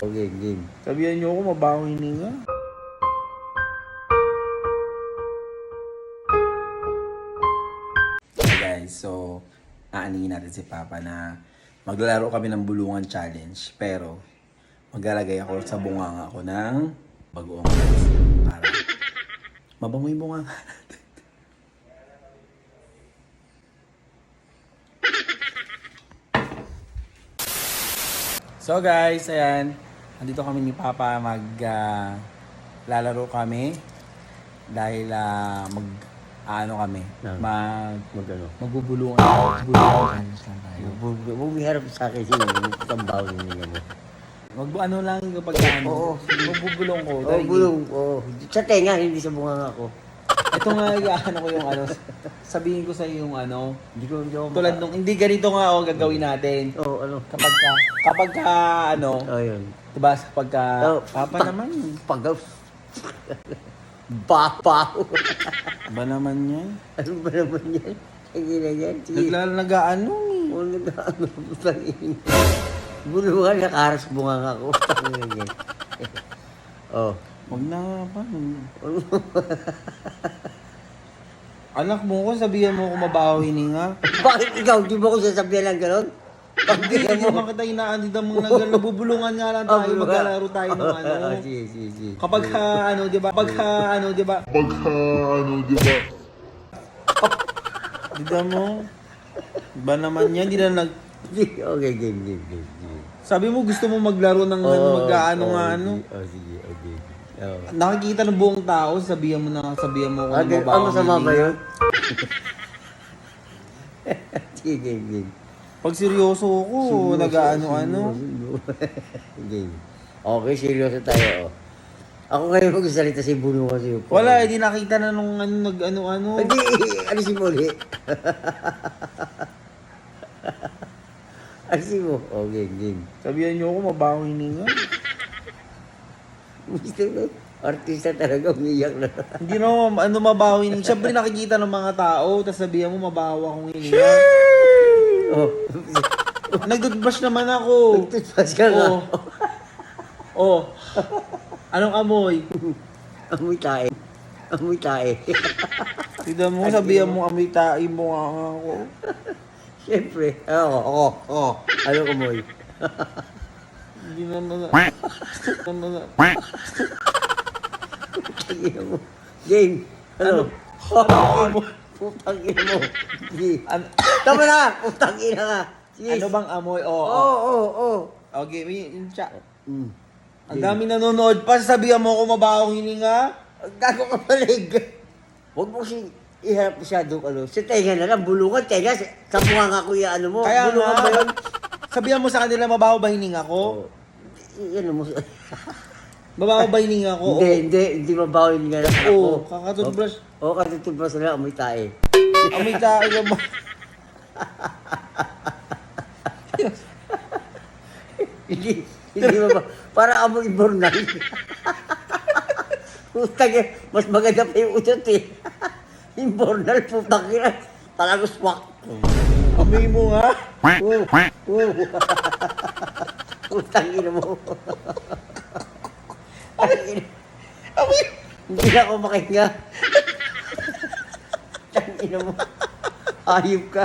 Okay, game. Sabihan niyo ako mabaho hininga. Hey guys, so aaningin natin si Papa na maglalaro kami ng bulungan challenge. Pero maglalagay ako sa bunganga ko ng bagoong para mabango yung bunganga. So guys, ayan. Andito kami ni Papa mag ah, lalaro kami dahil ah, mag ano kami, Ah. mag Magano. magbubulungan. Magbubulungan harap sa akin siya. Itang bawal niya mo. Mag ano lang kapag ano. Oo. Magbubulong ko. Oh, Dahil- bulong. Oh. Sa tenga, hindi sa bunganga ko. Ito nga ano ko yung ano. Sabihin ko sa yung ano. Hindi ko, hindi ko Tulad nung, hindi ganito nga oh, gagawin natin. Oh, ano. Kapag ka, kapag ka, ano, Oh, yun. diba, kapag ka, Oh, Papa naman. Pagaw. Bapaw. Ba naman yan? ano ba naman yan? Sige na yan. Sige. Nagla, nag-ano eh. Oh, nag-ano. Tangin. Bulungan, nakaras bunganga ko. Tangin yan. Oh. Huwag na nga pa. Anak mo ko, sabihan mo ko mabaho hininga. Bakit ikaw? Di mo ko sasabihan ng gano'n? Hindi, hindi naman kita inaandi ng mga nagal. Nabubulungan nga lang tayo. Maglalaro tayo ng ano. Ah, sige, sige, sige. Kapag ka, ano, di ba? Kapag ka, ano, di ba? Pagka ano, di ba? Diba mo? Ba naman yan? Di na nag... Sige, Okay, game, game, game. game. Sabi mo gusto mo maglaro ng ano, Oh, mag-ano oh, nga sige. ano. Oh, sige, okay. Oh. Nakikita ng buong tao, sabihan mo na, sabihan mo kung game, mabaho ah, masama ba yun? sige, game. Pag seryoso ko, nag-ano-ano. game. Okay, seryoso tayo. Oh. Ako ngayon magsasalita si Buno kasi. Wala, hindi nakita na nung ano, nag-ano-ano. Hindi, alisin mo ulit. alisin mo. Okay, game. Sabihan niyo ako mabaho hininga. Gusto mo, artista talaga, umiyak na. Hindi na ano mabaho hininga. Siyempre nakikita ng mga tao, tapos sabihan mo mabaho akong hininga. oh, Nagtutbrush naman ako. toothpaste ka nga. Oh. Oh. Anong amoy? Amoy tae. Amoy tae. Tignan mo, sabihan mo amoy tayo mo nga ako. Siyempre. Ako, ako, ako. Ano amoy? Hindi na na. Na. Tangina mo. Game. Ano? Ano? Putang ina mo. Sige. Tama na! Putang ina ka. Sige. ano bang amoy? Oo. Oo, Oh, oo, oo. Okay, yun siya. Mm. Ang dami nanonood pa, sabihan mo ako mabaho hininga. Ang gago ka palig. Huwag mo kasi iharap masyado ano. Sa tenga na lang, bulungan, tenga. Sa mukha nga kuya, ano mo. Kaya bulungan nga, ba yun? sabihan mo sa kanila mabaho ba hininga ko? Oo. Ano mo. Mabaho ba hininga ko? Hindi, hindi, hindi mabawin nga lang ako. Oo, kakatoothbrush. Oo, kakatutubrush na lang, amoy tae. Amoy tayo mo. Hindi, hindi ba Para amoy bornal. Putang mas maganda pa yung utot eh. yung bornal, putang ina. Talagang swak. Amoy mo nga. Oo, oo. Putang ina mo. Amoy. Hindi na ako makahinga. Putang ina mo. Ayop ka.